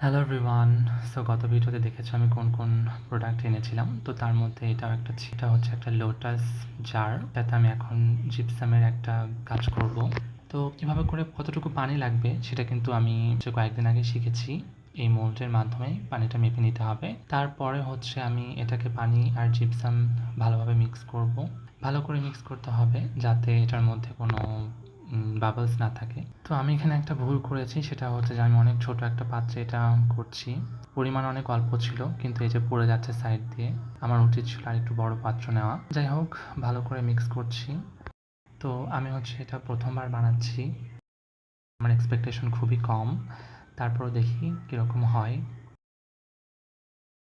Hello everyone so গত ভিডিওতে দেখেছ আমি কোন কোন প্রোডাক্ট এনেছিলাম। তো তার মধ্যে এটাও একটা। এটা হচ্ছে একটা লোটাস জার যাতে আমি এখন জিপসামের একটা কাজ করব। তো কীভাবে করে কতটুকু পানি লাগবে সেটা কিন্তু আমি হচ্ছে কয়েকদিন আগে শিখেছি। এই মোল্ডের মাধ্যমে পানিটা মেপে নিতে হবে। তারপরে হচ্ছে আমি এটাকে পানি আর জিপসাম ভালোভাবে মিক্স করব। ভালো করে মিক্স করতে হবে যাতে এটার মধ্যে কোনো বাবলস না থাকে। তো আমি এখানে একটা ভুল করেছি, সেটা হচ্ছে যে আমি অনেক ছোট একটা পাত্রে এটা করছি। পরিমাণ অনেক অল্প ছিল, কিন্তু এই যে পড়ে যাচ্ছে সাইড দিয়ে, আমার উচিত ছিল আর একটু বড় পাত্র নেওয়া। যাই হোক, ভালো করে মিক্স করছি। তো আমি হচ্ছে এটা প্রথমবার বানাচ্ছি। আমার এক্সপেকটেশন খুবই কম। তারপরে দেখি কীরকম হয়।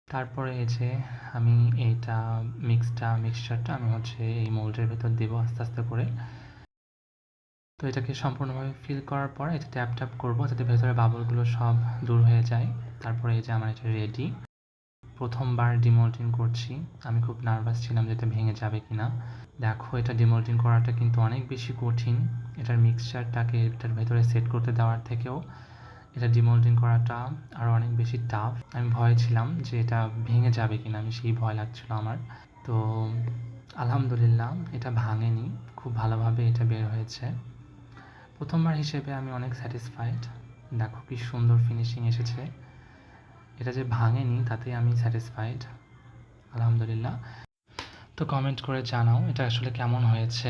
তারপরে এই যে আমি এইটা মিক্সটা মিক্সচারটা আমি হচ্ছে এই মোল্ডের ভেতর দেবো আস্তে আস্তে করে। তো এটাকে সম্পূর্ণভাবে ফিল করার পর এটা ট্যাপ ট্যাপ করব। যাতে ভেতরে বাবলগুলো সব দূর হয়ে যায়। তারপরে এই যে আমার এটা রেডি প্রথমবার ডিমোল্ডিং করছি। আমি খুব নার্ভাস ছিলাম যে এটা ভেঙে যাবে কি না দেখো, এটা ডিমোল্ডিং করাটা কিন্তু অনেক বেশি কঠিন। এটার মিক্সচারটাকে এটার ভেতরে সেট করতে দেওয়ার থেকেও এটা ডিমোল্ডিং করাটা আরও অনেক বেশি টাফ আমি ভয়ে ছিলাম যে এটা ভেঙে যাবে কিনা। আমি সেই ভয় লাগছিল আমার। তো আলহামদুলিল্লাহ, এটা ভাঙেনি। খুব ভালোভাবে এটা বের হয়েছে। প্রথমবার হিসেবে আমি অনেক স্যাটিসফাইড দেখো কি সুন্দর ফিনিশিং এসেছে। এটা যে ভাঙেনি তাতে আমি স্যাটিসফাইড আলহামদুলিল্লাহ। তো কমেন্ট করে জানাও, এটা আসলে কেমন হয়েছে?